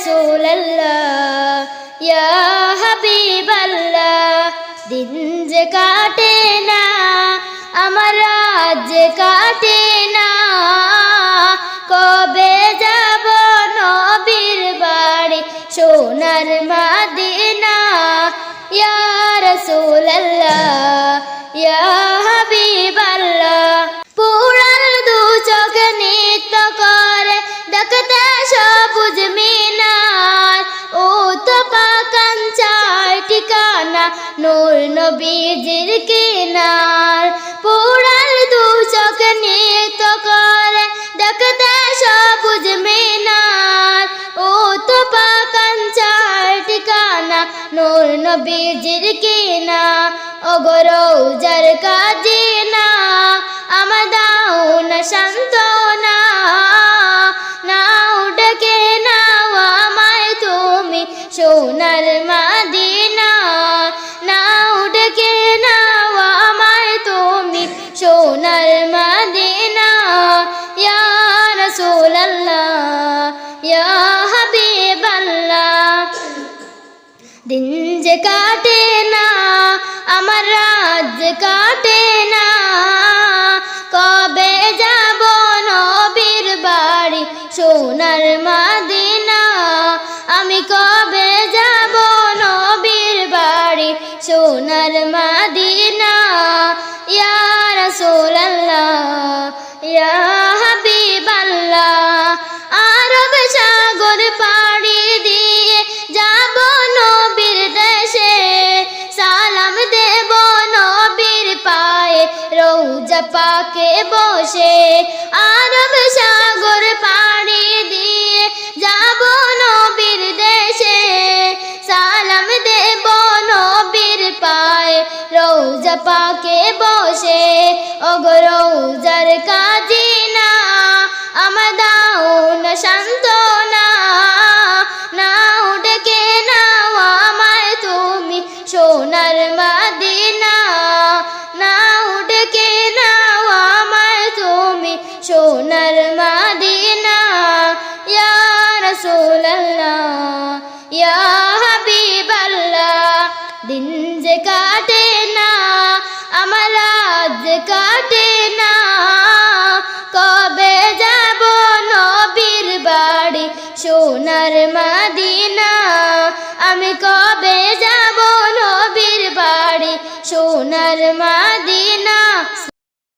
রসুল ইয়া হাবিব দিন যে কাটে না আমার রাজ কাটে না। নূর নবীজির কিনার। পুরাল দু চোখ নিত করে, দেখতে সবুজ মিনার। ও তো পাকান চার ঠিকানা নূর নবীজির কিনা। অগরৌজার কাজিনা কাটে না, আমার রাজ্য কাটে না। কবে যাব নবীর বাড়ি, সোনার মাদিনা? আমি কবে যাব নবীর বাড়ি, সোনার মাদিনা? ইয়া রাসূলুল্লাহ, ইয়া নবীর পায়ে রৌজা পাকে বসে, আরব সাগর পাড়ি দিয়ে যাব নবীর দেশে। সালাম দেব নবীর পায়ে রৌজা পাকে বসে রৌজার কাজিনা, আমার দাও না নাও আমায় তুমি সোনার মাদিনা আমি